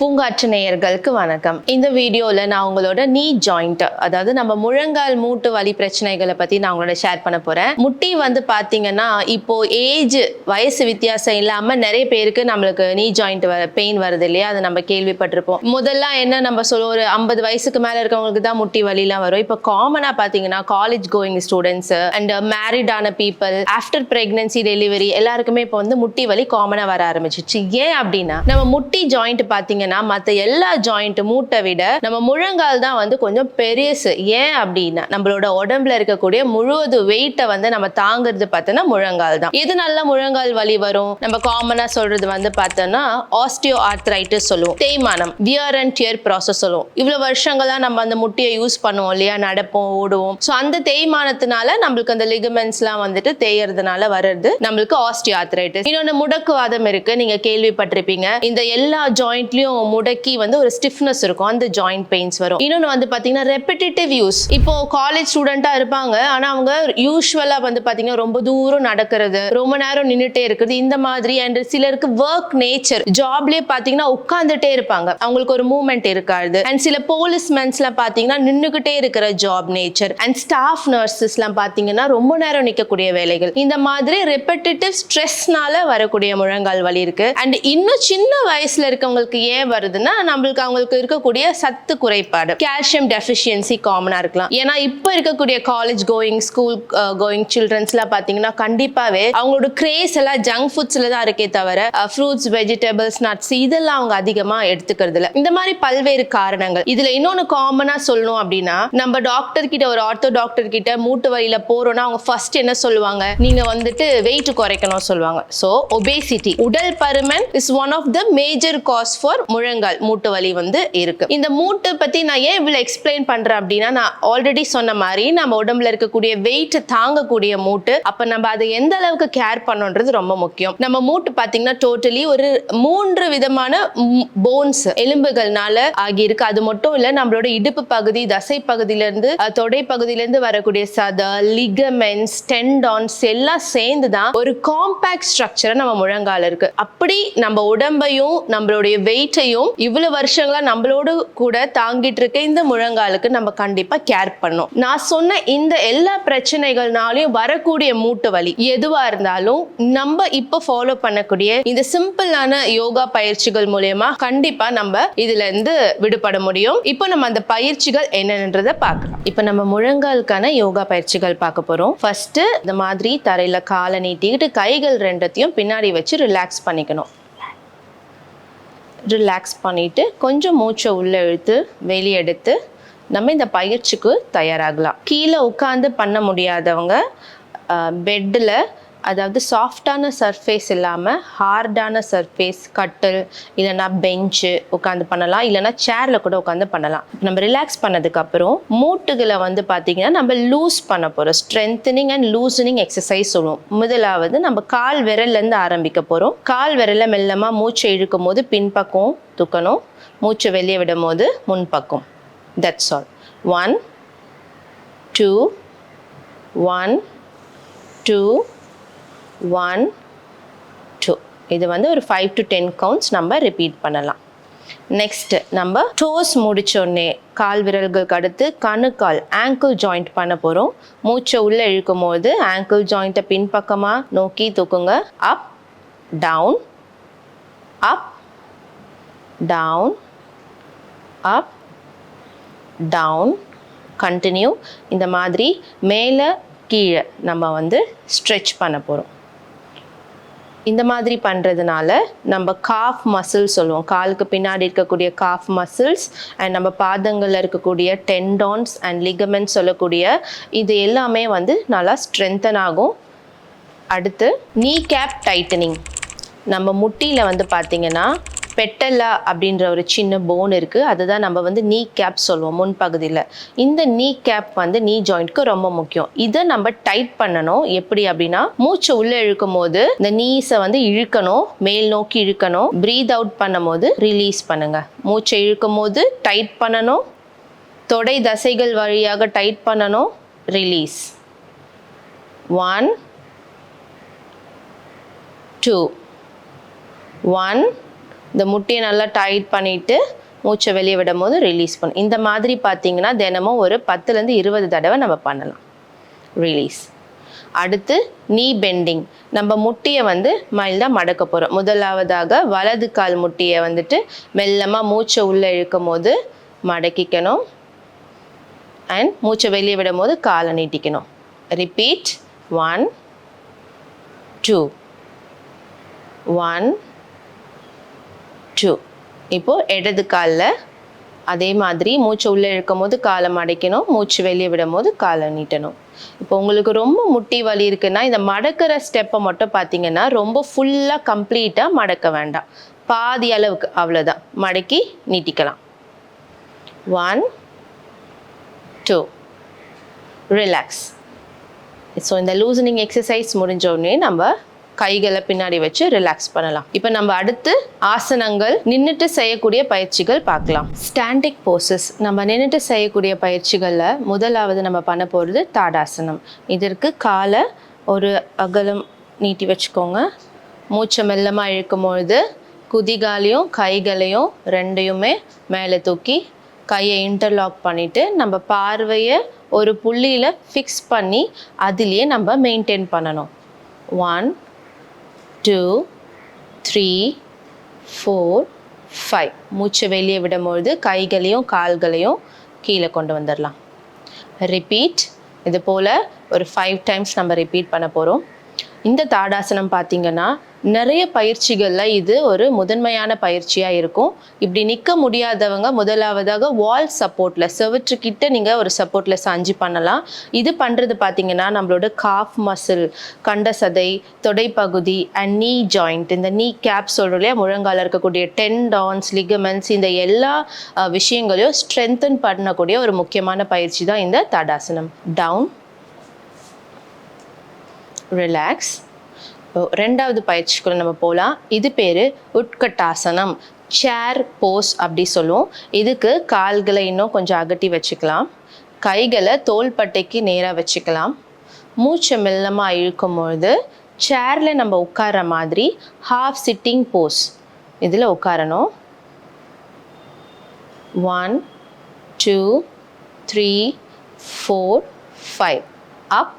பூங்காற்று நேயர்களுக்கு வணக்கம். இந்த வீடியோவில் நான் உங்களோட நீ ஜாயிண்ட் அதாவது நம்ம முழங்கால் மூட்டு வலி பிரச்சனைகளை பற்றி நான் உங்களோட ஷேர் பண்ண போகிறேன் முட்டி வந்து பார்த்தீங்கன்னா இப்போ ஏஜ் வயசு வித்தியாசம் இல்லாமல் நிறைய பேருக்கு நம்மளுக்கு நீ ஜாயிண்ட் வர பெயின் வருது இல்லையா? அதை நம்ம கேள்விப்பட்டிருப்போம். முதல்ல என்ன நம்ம சொல்லுவோம் ஒரு ஐம்பது வயசுக்கு மேலே இருக்கவங்களுக்கு தான் முட்டி வலிலாம் வரும். இப்போ காமனாக பார்த்தீங்கன்னா காலேஜ் கோயிங் ஸ்டூடெண்ட்ஸ் அண்ட் மேரிடான பீப்புள் ஆஃப்டர் பிரெக்னன்சி டெலிவரி எல்லாருக்குமே இப்போ வந்து முட்டி வலி காமனாக வர ஆரம்பிச்சிச்சு. ஏன் அப்படின்னா நம்ம முட்டி ஜாயிண்ட் பார்த்தீங்கன்னா மற்ற எல்லா ஜாயிண்ட் மூட்டை விட நம்ம முழங்கால் தான் வந்து கொஞ்சம் பெருசு ஏன் அப்படின்னா நம்மளோட உடம்புல இருக்கக்கூடிய முழுவது வெயிட்டை வந்து நம்ம தாங்குறது பார்த்தோன்னா முழங்கால் தான். எது நல்ல முழங்கால் வலி வரும்? நம்ம காமனாக சொல்றது வந்து பார்த்தோன்னா ஆஸ்டியோ ஆர்த்ரைட்டிஸ் சொல்லுவோம். தேய்மானம் வியர் அண்ட் டியர் ப்ராசஸ் சொல்லுவோம். இவ்வளோ வருஷங்களாக நம்ம அந்த முட்டியை யூஸ் பண்ணுவோம் இல்லையா? நடப்போம் ஓடுவோம். ஸோ அந்த தேய்மானத்தினால நம்மளுக்கு அந்த லிகமெண்ட்ஸ்லாம் வந்துட்டு தேயறதுனால வர்றது நம்மளுக்கு ஆஸ்டியோ ஆர்த்ரைட்டிஸ் இன்னொன்று முடக்குவாதம் இருக்கு. நீங்க கேள்விப்பட்டிருப்பீங்க. இந்த எல்லா ஜாயிண்ட்லயும் முடக்கி வந்து ஒரு ஸ்டிஃப்னஸ் இருக்கும். அந்த ஜாயிண்ட் பெயின்ஸ் வரும். இன்னொன்று வந்து பார்த்தீங்கன்னா ரெப்பிட்டேட்டிவ் யூஸ் இப்போ காலேஜ் ஸ்டூடெண்ட்டாக இருப்பாங்க. ஆனால் அவங்க யூஸ்வலாக வந்து பார்த்தீங்கன்னா ரொம்ப தூரம் நடக்கிறது ரொம்ப நேரம் நின்றுட்டே இருக்குது இந்த மாதிரி. அண்ட் சிலருக்கு ஒர்க் நேச்சர் ஜாப்லேயே பார்த்தீங்கன்னா உட்காந்துட்டே இருப்பாங்க. அவங்களுக்கு ஒரு மூவ்மெண்ட் இருக்காது. அண்ட் சில போலீஸ்மென்ஸ்லாம் பார்த்தீங்கன்னா நின்றுக்கிட்டே இருக்கிற ஜாப் நேச்சர் அண்ட் ஸ்டாஃப் நர்சஸ்லாம் பார்த்தீங்கன்னா ரொம்ப நேரம் நிற்கக்கூடிய வேலைகள். இந்த மாதிரி ரெப்பிட்டேட்டிவ் ஸ்ட்ரெஸ்னால வரக்கூடிய முழங்கால் வலி இருக்கு. அண்ட் இன்னும் சின்ன வயசுல இருக்கவங்களுக்கு ஏன் வருதுன்னா நம்மளுக்கு அவங்களுக்கு இருக்கக்கூடிய சத்து குறைபாடு. கால்சியம் டெஃபிஷியன்சி காமனா இருக்கலாம். ஏன்னா இப்போ இருக்கக்கூடிய காலேஜ் கோயிங் ஸ்கூல் கோயிங் சில்ட்ரன்ஸ்லாம் பார்த்தீங்கன்னா கண்டிப்பாவே அவங்களோட கிரேஸ் எல்லாம் ஜங்க் ஃபுட்ஸ்ல தான் இருக்கே தவிர ஃப்ரூட்ஸ் வெஜிடபிள்ஸ் நட்ஸ் இதெல்லாம் அவங்க அதிகமா எடுத்துக்கிறது இல்ல இந்த மாதிரி பல்வேறு காரணங்கள். இதுல இன்னொன்னு காமனா சொல்லணும் அப்படின்னா நம்ம டாக்டர் கிட்ட ஒரு ஆர்த்தோ டாக்டர் கிட்ட மூட்டு வழியில போறோம்னா அவங்க ஃபர்ஸ்ட் என்ன சொல்லுவாங்க? நீங்க வந்துட்டு வெயிட் குறைக்கணும் சொல்லுவாங்க. ஸோ ஒபேசிட்டி உடல் பருமன் is one of the major cause for முழங்கால் மூட்டு வலி வந்து இருக்கு. இந்த மூட்டு பத்தி நான் ஏன் இவ்வளவு எக்ஸ்பிளைன் பண்றேன் அப்படின்னா நான் ஆல்ரெடி சொன்ன மாதிரி நம்ம உடம்புல இருக்கக்கூடிய வெயிட் தாங்கக்கூடிய மூட்டு அப்ப நம்ம அதை எந்த அளவுக்கு கேர் பண்ணுன்றது ரொம்ப முக்கியம். நம்ம மூட்டு பாத்தீங்கன்னா டோட்டலி ஒரு மூன்று விதமான போன்ஸ் எலும்புகள்னால ஆகியிருக்கு. அது மட்டும் இல்ல நம்மளோட இடுப்பு பகுதி தசை பகுதியில இருந்து தொடை பகுதியில இருந்து வரக்கூடிய சத லிகமெண்ட்ஸ் டெண்டான்ஸ் எல்லாம் சேர்ந்து தான் ஒரு காம்பேக்ட் ஸ்ட்ரக்சர் நம்ம முழங்கால இருக்கு. அப்படி நம்ம உடம்பையும் நம்மளுடைய இதையும் இவ்வளவு வருஷங்களா நம்மளோடு கூட தாங்கிட்டு இருக்க இந்த முழங்காலுக்கு நம்ம கண்டிப்பா கேர் பண்ணோம் நான் சொன்ன இந்த எல்லா பிரச்சனைகள்னாலையும் வரக்கூடிய மூட்டு வலி எதுவா இருந்தாலும் நம்ம இப்போ ஃபாலோ பண்ணக்கூடிய இந்த சிம்பிளான யோகா பயிற்சிகள் மூலயமா கண்டிப்பா நம்ம இதுல இருந்து விடுபட முடியும். இப்போ நம்ம அந்த பயிற்சிகள் என்னன்றதை பார்க்கலாம். இப்போ நம்ம முழங்காலுக்கான யோகா பயிற்சிகள் பார்க்க போறோம். ஃபர்ஸ்ட் இந்த மாதிரி தரையில காலை நீட்டிக்கிட்டு கைகள் ரெண்டத்தையும் பின்னாடி வச்சு ரிலாக்ஸ் பண்ணிக்கணும். ரிலாக்ஸ் பண்ணிட்டு கொஞ்சம் மூச்சை உள்ளே இழுத்து வெளியே எடுத்து நம்ம இந்த பயிற்சிக்கு தயாராகலாம். கீழே உட்காந்து பண்ண முடியாதவங்க பெட்டில் அதாவது சாஃப்டான சர்ஃபேஸ் இல்லாமல் ஹார்டான சர்ஃபேஸ் கட்டில் இல்லைன்னா பெஞ்சு உட்காந்து பண்ணலாம். இல்லைன்னா சேரில் கூட உட்காந்து பண்ணலாம். நம்ம ரிலாக்ஸ் பண்ணதுக்கப்புறம் மூட்டுகளை வந்து பார்த்திங்கன்னா நம்ம லூஸ் பண்ண போகிறோம் ஸ்ட்ரென்தனிங் அண்ட் லூசனிங் எக்ஸசைஸ் சொல்லுவோம். முதலாவது நம்ம கால் விரல்லேருந்து ஆரம்பிக்க போகிறோம் கால் விரலில் மெல்லமாக மூச்சை இழுக்கும் போது பின்பக்கம் தூக்கணும். மூச்சை வெளியே விடும் போது முன்பக்கம். That's all one two one two one two இது வந்து ஒரு ஃபைவ் டு டென் கவுண்ட்ஸ் நம்ம ரிப்பீட் பண்ணலாம். நெக்ஸ்ட்டு நம்ம டோஸ் முடித்தோடனே கால் விரல்களுக்கு அடுத்து கணுக்கால் ஆங்கிள் ஜாயிண்ட் பண்ண போகிறோம் மூச்சை உள்ளே இழுக்கும் போது ஆங்கிள் ஜாயிண்ட்டை பின்பக்கமாக நோக்கி தூக்குங்க. Up down up down up down continue இந்த மாதிரி மேலே கீழே நம்ம வந்து ஸ்ட்ரெச் பண்ண போகிறோம் இந்த மாதிரி பண்ணுறதுனால நம்ம காஃப் மசில்ஸ் சொல்லுவோம். காலுக்கு பின்னாடி இருக்கக்கூடிய காஃப் மசில்ஸ் அண்ட் நம்ம பாதங்களில் இருக்கக்கூடிய டென்டான்ஸ் அண்ட் லிகமெண்ட் சொல்லக்கூடிய இது எல்லாமே வந்து நல்லா ஸ்ட்ரென்தன் ஆகும். அடுத்து நீ கேப் டைட்டனிங் நம்ம முட்டியில் வந்து பார்த்தீங்கன்னா பெட்டல்லா அப்படின்ற ஒரு சின்ன போன் இருக்குது அதுதான் நம்ம வந்து நீ கேப் சொல்லுவோம் முன்பகுதியில். இந்த நீ கேப் வந்து நீ ஜாயிண்ட்க்கு ரொம்ப முக்கியம். இதை நம்ம டைட் பண்ணணும். எப்படி அப்படின்னா மூச்சு உள்ளே இழுக்கும் போது இந்த நீஸை வந்து இழுக்கணும் மேல் நோக்கி இழுக்கணும். ப்ரீத் அவுட் பண்ணும் போது ரிலீஸ் பண்ணுங்க. மூச்சை இழுக்கும் போது டைட் பண்ணணும். தொடை தசைகள் வழியாக டைட் பண்ணணும். ரிலீஸ் ஒன் டூ ஒன் இந்த முட்டியை நல்லா டைட் பண்ணிவிட்டு மூச்சை வெளியே விடும் போது ரிலீஸ் பண்ணும் இந்த மாதிரி பார்த்தீங்கன்னா தினமும் ஒரு பத்துலேருந்து இருபது தடவை நம்ம பண்ணலாம். ரிலீஸ் அடுத்து நீ பெண்டிங் நம்ம முட்டியை வந்து மைல்டாக மடக்க போகிறோம் முதலாவதாக வலது கால் முட்டியை வந்துட்டு மெல்லமாக மூச்சை உள்ளே இழுக்கும் போது மடக்கிக்கணும். அண்ட் மூச்சை வெளியே விடும் போது காலை நீட்டிக்கணும். Repeat one two one two இப்போது இடது காலில் அதே மாதிரி மூச்சு உள்ளே இழுக்கும் போது காலை மடைக்கணும் மூச்சு வெளியே விடும் போது காலை நீட்டணும். இப்போ உங்களுக்கு ரொம்ப முட்டி வலி இருக்குன்னா இந்த மடக்கிற ஸ்டெப்பை மட்டும் பார்த்தீங்கன்னா ரொம்ப ஃபுல்லாக கம்ப்ளீட்டாக மடக்க வேண்டாம். பாதி அளவுக்கு அவ்வளோதான் மடக்கி நீட்டிக்கலாம். ஒன் டூ ரிலாக்ஸ் ஸோ இந்த லூசனிங் எக்ஸசைஸ் முடிஞ்சோடனே நம்ம கைகளை பின்னாடி வச்சு ரிலாக்ஸ் பண்ணலாம். இப்போ நம்ம அடுத்து ஆசனங்கள் நின்றுட்டு செய்யக்கூடிய பயிற்சிகள் பார்க்கலாம். ஸ்டாண்டிக் போசஸ் நம்ம நின்றுட்டு செய்யக்கூடிய பயிற்சிகளில் முதலாவது நம்ம பண்ண போகிறது தாடாசனம். இதற்கு காலை ஒரு அகலம் நீட்டி வச்சுக்கோங்க. மூச்சை மெல்லமாக இழுக்கும் பொழுது குதிகாலையும் கைகளையும் ரெண்டையுமே மேலே தூக்கி கையை இன்டர்லாக் பண்ணிவிட்டு நம்ம பார்வையை ஒரு புள்ளியில் ஃபிக்ஸ் பண்ணி அதிலேயே நம்ம மெயின்டைன் பண்ணணும். One two three four five மூச்சை வெளியே விடும்பொழுது கைகளையும் கால்களையும் கீழே கொண்டு வந்துடலாம். ரிப்பீட் இது போல் ஒரு ஃபைவ் டைம்ஸ் நம்ம ரிப்பீட் பண்ண போகிறோம் இந்த தாடாசனம் பார்த்திங்கன்னா நிறைய பயிற்சிகளில் இது ஒரு முதன்மையான பயிற்சியாக இருக்கும். இப்படி நிற்க முடியாதவங்க முதலாவதாக வால் சப்போர்ட்டில் செவற்றுக்கிட்ட நீங்கள் ஒரு சப்போர்ட்டில் சாஞ்சி பண்ணலாம். இது பண்ணுறது பார்த்தீங்கன்னா நம்மளோட காஃப் மசில் கண்ட சதை தொடைப்பகுதி அண்ட் நீ ஜாயிண்ட் இந்த நீ கேப் சொல்கிறோம் இல்லையா முழங்கால இருக்கக்கூடிய டென்டான்ஸ் லிகமெண்ட்ஸ் இந்த எல்லா விஷயங்களையும் ஸ்ட்ரென்தன் பண்ணக்கூடிய ஒரு முக்கியமான பயிற்சி தான் இந்த தடாசனம். டவுன் ரிலாக்ஸ் ரெண்டாவது பயிற்சிக்குள்ள நம்ம போகலாம் இது பேர் உட்கட்டாசனம். சேர் போஸ் அப்படி சொல்லுவோம். இதுக்கு கால்களை இன்னும் கொஞ்சம் அகட்டி வச்சுக்கலாம். கைகளை தோள்பட்டைக்கு நேராக வச்சுக்கலாம். மூச்சை மெல்லமாக இழுக்கும் பொழுது சேரில் நம்ம உட்கார்ற மாதிரி ஹாஃப் சிட்டிங் போஸ் இதில் உட்காரணும். One two three four five up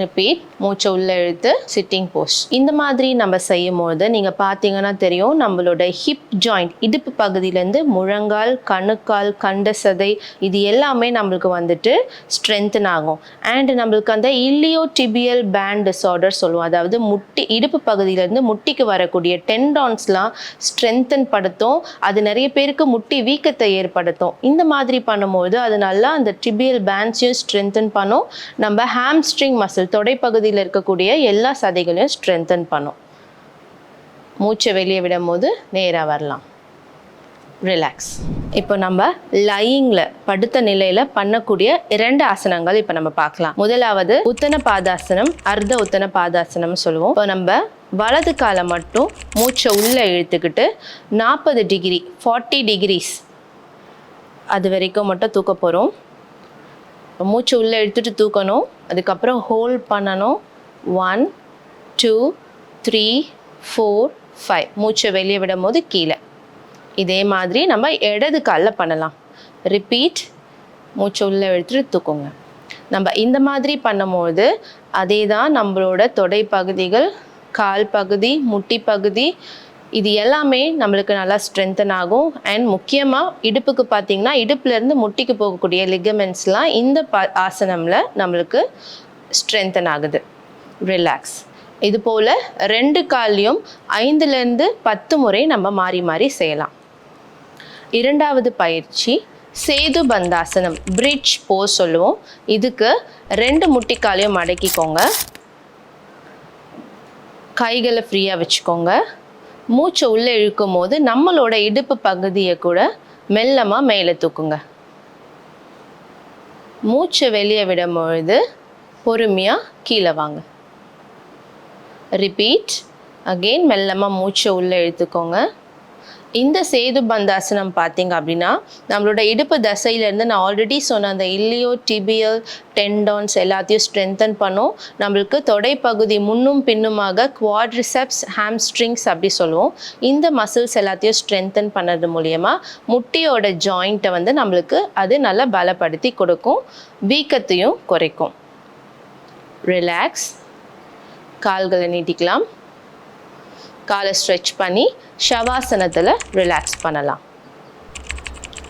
repeat மூச்சை உள்ள இழுத்து சிட்டிங் போஸ் இந்த மாதிரி நம்ம செய்யும் போது நீங்கள் பார்த்தீங்கன்னா தெரியும் நம்மளோட ஹிப் ஜாயிண்ட் இடுப்பு பகுதியிலேருந்து முழங்கால் கணுக்கால் கண்ட சதை இது எல்லாமே நம்மளுக்கு வந்துட்டு ஸ்ட்ரென்தன் ஆகும். அண்ட் நம்மளுக்கு அந்த இல்லியோ டிபியல் பேண்ட் டிஸார்டர் சொல்லுவோம். அதாவது முட்டி இடுப்பு பகுதியிலேருந்து முட்டிக்கு வரக்கூடிய டென்டான்ஸ்லாம் ஸ்ட்ரென்தன் படுத்தும். அது நிறைய பேருக்கு முட்டி வீக்கத்தை ஏற்படுத்தும். இந்த மாதிரி பண்ணும்போது அது நல்லா அந்த டிபியல் பேண்ட்ஸையும் ஸ்ட்ரென்தன் பண்ணும். நம்ம ஹாம்ஸ்ட்ரிங் மசில் தொடைப்பகுதியில் இருக்கக்கூடிய எல்லா சதைகளையும் ஸ்ட்ரென்தன் பண்ணும். மூச்சை வெளியே விடும் போது நேராக வரலாம். ரிலாக்ஸ் இப்போ நம்ம லையிங்கில் படுத்த நிலையில் பண்ணக்கூடிய இரண்டு ஆசனங்கள் இப்போ நம்ம பார்க்கலாம். முதலாவது உத்தன பாதாசனம் அர்த்த உத்தன பாதாசனம் சொல்லுவோம். இப்போ நம்ம வலது காலை மட்டும் மூச்சை உள்ளே இழுத்துக்கிட்டு நாற்பது டிகிரி ஃபார்ட்டி டிகிரிஸ் அது வரைக்கும் மட்டும் தூக்க போகிறோம் மூச்சு உள்ளே எடுத்துட்டு தூக்கணும். அதுக்கப்புறம் ஹோல்ட் பண்ணணும். One two three four five மூச்சை வெளியே விடும் போது கீழே. இதே மாதிரி நம்ம இடது காலில் பண்ணலாம். ரிப்பீட் மூச்சை உள்ளே எடுத்துட்டு தூக்குங்க. நம்ம இந்த மாதிரி பண்ணும்போது அதே தான் நம்மளோட தொடை பகுதிகள் கால் பகுதி முட்டி பகுதி இது எல்லாமே நம்மளுக்கு நல்லா ஸ்ட்ரென்தன் ஆகும். அண்ட் முக்கியமாக இடுப்புக்கு பார்த்தீங்கன்னா இடுப்புலேருந்து முட்டிக்கு போகக்கூடிய லிகமெண்ட்ஸ்லாம் இந்த ப ஆசனமில் நம்மளுக்கு ஸ்ட்ரென்தன் ஆகுது. ரிலாக்ஸ் இது போல் ரெண்டு கால்லையும் ஐந்துலேருந்து பத்து முறை நம்ம மாறி மாறி செய்யலாம். இரண்டாவது பயிற்சி சேது பந்தாசனம் பிரிட்ஜ் போஸ் சொல்லுவோம். இதுக்கு ரெண்டு முட்டிக்காலையும் மடக்கிக்கோங்க கைகளை ஃப்ரீயாக வச்சுக்கோங்க. மூச்சை உள்ளே இழுக்கும் போது நம்மளோட இடுப்பு பகுதியை கூட மெல்லமாக மேலே தூக்குங்க. மூச்சை வெளியே விடும் பொழுது பொறுமையாக கீழே வாங்க. ரிப்பீட் அகெயின் மெல்லமாக மூச்சை உள்ளே இழுத்துக்கோங்க. இந்த சேது பந்தாசனம் பார்த்தீங்க அப்படின்னா நம்மளோட இடுப்பு தசையிலேருந்து நான் ஆல்ரெடி சொன்ன அந்த இல்லியோ டிபியல் டெண்டான்ஸ் எல்லாத்தையும் ஸ்ட்ரென்தன் பண்ணும். நம்மளுக்கு தொடைப்பகுதி முன்னும் பின்னுமாக குவாட்ரிசெப்ஸ் ஹாம்ஸ்ட்ரிங்ஸ் அப்படி சொல்லுவோம். இந்த மசில்ஸ் எல்லாத்தையும் ஸ்ட்ரென்தன் பண்ணது மூலியமாக முட்டியோட ஜாயிண்ட்டை வந்து நம்மளுக்கு அது நல்லா பலப்படுத்தி கொடுக்கும். வீக்கத்தையும் குறைக்கும். ரிலாக்ஸ் கால்களை நீட்டிக்கலாம். காலை ஸ்ட்ரெச் பண்ணி ஷவாசனத்தில் ரிலாக்ஸ் பண்ணலாம்.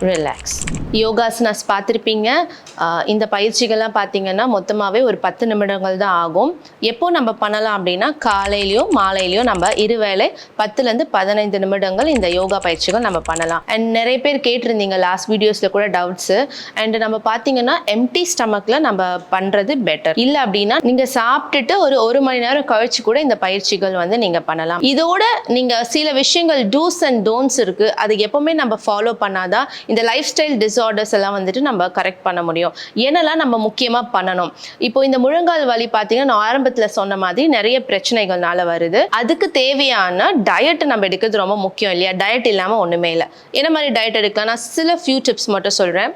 ரிலாக்ஸ் யோகாசனாஸ் பார்த்துருப்பீங்க. இந்த பயிற்சிகள்லாம் பார்த்தீங்கன்னா மொத்தமாகவே ஒரு பத்து நிமிடங்கள் தான் ஆகும். எப்போ நம்ம பண்ணலாம் அப்படின்னா காலையிலையும் மாலையிலையும் நம்ம இருவேளை பத்துலேருந்து பதினைந்து நிமிடங்கள் இந்த யோகா பயிற்சிகள் நம்ம பண்ணலாம். அண்ட் நிறைய பேர் கேட்டிருந்தீங்க லாஸ்ட் வீடியோஸில் கூட டவுட்ஸு அண்ட் நம்ம பார்த்தீங்கன்னா எம்டி ஸ்டமக்கில் நம்ம பண்ணுறது பெட்டர் இல்லை அப்படின்னா நீங்கள் சாப்பிட்டுட்டு ஒரு ஒரு மணி நேரம் கழிச்சு கூட இந்த பயிற்சிகள் வந்து நீங்கள் பண்ணலாம். இதோட நீங்கள் சில விஷயங்கள் டூஸ் அண்ட் டோன்ஸ் இருக்குது அது எப்போவுமே நம்ம ஃபாலோ பண்ணாதான் இந்த லைஃப் ஸ்டைல் டிஸார்டர்ஸ் எல்லாம் வந்துட்டு நம்ம கரெக்ட் பண்ண முடியும். என்னெல்லாம் நம்ம முக்கியமாக பண்ணணும்? இப்போ இந்த முழங்கால் வலி பார்த்தீங்கன்னா நான் ஆரம்பத்தில் சொன்ன மாதிரி நிறைய பிரச்சனைகள்னால வருது. அதுக்கு தேவையான டயட் நம்ம எடுக்கிறது ரொம்ப முக்கியம் இல்லையா? டயட் இல்லாமல் ஒன்றுமே இல்லை. என்ன மாதிரி டயட் எடுக்கலாம் நான் சில ஃபியூ டிப்ஸ் மட்டும் சொல்கிறேன்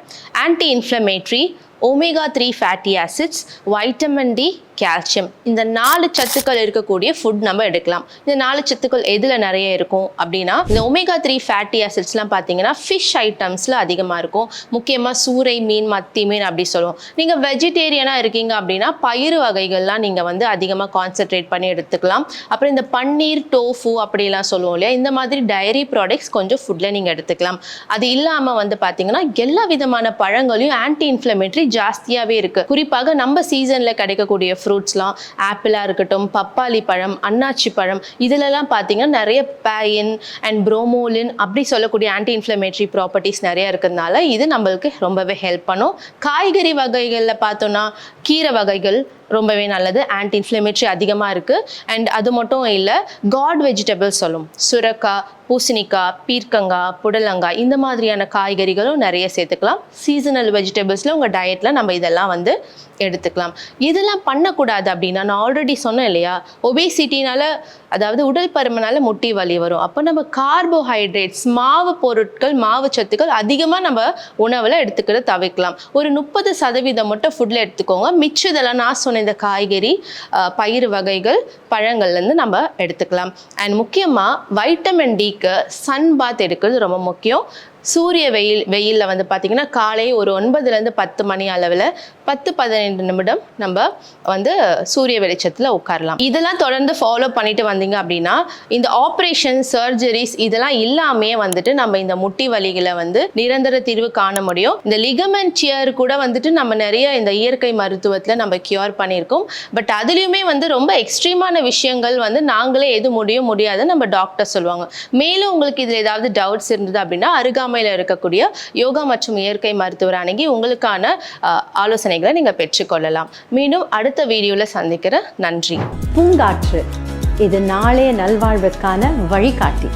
anti inflammatory omega three fatty acids vitamin D calcium இந்த நாலு சத்துக்கள் இருக்கக்கூடிய ஃபுட் நம்ம எடுக்கலாம். இந்த நாலு சத்துக்கள் எதில் நிறைய இருக்கும் அப்படின்னா இந்த ஒமேகா த்ரீ ஃபேட்டி ஆசிட்ஸ்லாம் பார்த்தீங்கன்னா ஃபிஷ் ஐட்டம்ஸில் அதிகமாக இருக்கும். முக்கியமாக சூறை மீன் மத்தி மீன் அப்படி சொல்லுவோம். நீங்கள் வெஜிடேரியனாக இருக்கீங்க அப்படின்னா பயிறு வகைகள்லாம் நீங்கள் வந்து அதிகமாக கான்சென்ட்ரேட் பண்ணி எடுத்துக்கலாம். அப்புறம் இந்த பன்னீர் டோஃபு அப்படிலாம் சொல்லுவோம் இல்லையா? இந்த மாதிரி டைரி ப்ராடக்ட்ஸ் கொஞ்சம் ஃபுட்டில் நீங்கள் எடுத்துக்கலாம். அது இல்லாமல் வந்து பார்த்தீங்கன்னா எல்லா விதமான பழங்களையும் ஆன்டி இன்ஃப்ளமேட்ரி ஜாஸ்தியாகவே இருக்குது குறிப்பாக நம்ம சீசனில் கிடைக்கக்கூடிய ஃப்ரூட்ஸ்லாம் ஆப்பிளாக இருக்கட்டும் பப்பாளி பழம் அன்னாச்சி பழம் இதிலெல்லாம் பார்த்தீங்கன்னா நிறைய பேயின் அண்ட் ப்ரோமோலின் அப்படி சொல்லக்கூடிய ஆன்டி இன்ஃப்ளமேட்ரி ப்ராப்பர்ட்டிஸ் நிறைய இருக்கிறதுனால இது நம்மளுக்கு ரொம்பவே ஹெல்ப் பண்ணும். காய்கறி வகைகளில் பார்த்தோன்னா கீரை வகைகள் ரொம்பவே நல்லது. ஆன்டி இன்ஃப்ளமேட்ரி அதிகமாக இருக்குது அண்ட் அது மட்டும் இல்லை காட் வெஜிடபிள்ஸ் சொல்லும். சுரக்காய் பூசணிக்காய் பீர்க்கங்காய் புடலங்காய் இந்த மாதிரியான காய்கறிகளும் நிறைய சேர்த்துக்கலாம். சீசனல் வெஜிடபிள்ஸில் உங்கள் டயட்டில் நம்ம இதெல்லாம் வந்து எடுத்துக்கலாம். இதெல்லாம் பண்ணக்கூடாது அப்படின்னா நான் ஆல்ரெடி சொன்னேன் இல்லையா? ஒபேசிட்டினால அதாவது உடல் பருமனால முட்டி வலி வரும். அப்போ நம்ம கார்போஹைட்ரேட்ஸ் மாவு பொருட்கள் மாவு சத்துக்கள் அதிகமாக நம்ம உணவில் எடுத்துக்கிறத தவிர்க்கலாம். ஒரு முப்பது சதவீதம் மட்டும் ஃபுட்டில் எடுத்துக்கோங்க. மிச்சதெல்லாம் நான் சொன்ன இந்த காய்கறி பயிர் பயிறு வகைகள் பழங்கள்லேருந்து நம்ம எடுத்துக்கலாம். அண்ட் முக்கியமாக வைட்டமின் டிக்கு சன் பாத் எடுக்கிறது ரொம்ப முக்கியம். சூரிய வெயில் வெயிலில் வந்து பார்த்திங்கன்னா காலை ஒரு ஒன்பதுலேருந்து பத்து மணி அளவில் பத்து பதினைந்து நிமிடம் நம்ம வந்து சூரிய வெளிச்சத்தில் உட்காரலாம். இதெல்லாம் தொடர்ந்து ஃபாலோ பண்ணிட்டு வந்தீங்க அப்படின்னா இந்த ஆப்ரேஷன் சர்ஜரிஸ் இதெல்லாம் இல்லாமே வந்துட்டு நம்ம இந்த முட்டி வலிகளை வந்து நிரந்தர தீர்வு காண முடியும். இந்த லிகமெண்ட் சியர் கூட வந்துட்டு நம்ம நிறைய இந்த இயற்கை மருத்துவத்தில் நம்ம கியூர் பண்ணியிருக்கோம். பட் அதுலேயுமே வந்து ரொம்ப எக்ஸ்ட்ரீமான விஷயங்கள் வந்து நாங்களே எது முடியும் முடியாது நம்ம டாக்டர் சொல்லுவாங்க. மேலும் உங்களுக்கு இதில் ஏதாவது டவுட்ஸ் இருந்தது அப்படின்னா அருகாமையில் இருக்கக்கூடிய யோகா மற்றும் இயற்கை மருத்துவர் அணுகி உங்களுக்கான ஆலோசனைகளை நீங்கள் பெற்றுக்கொள்ளலாம். மீண்டும் அடுத்த வீடியோவில் சந்திக்கிறேன். நன்றி. பூங்காற்று. இது நாளைய நல்வாழ்வுக்கான வழிகாட்டி.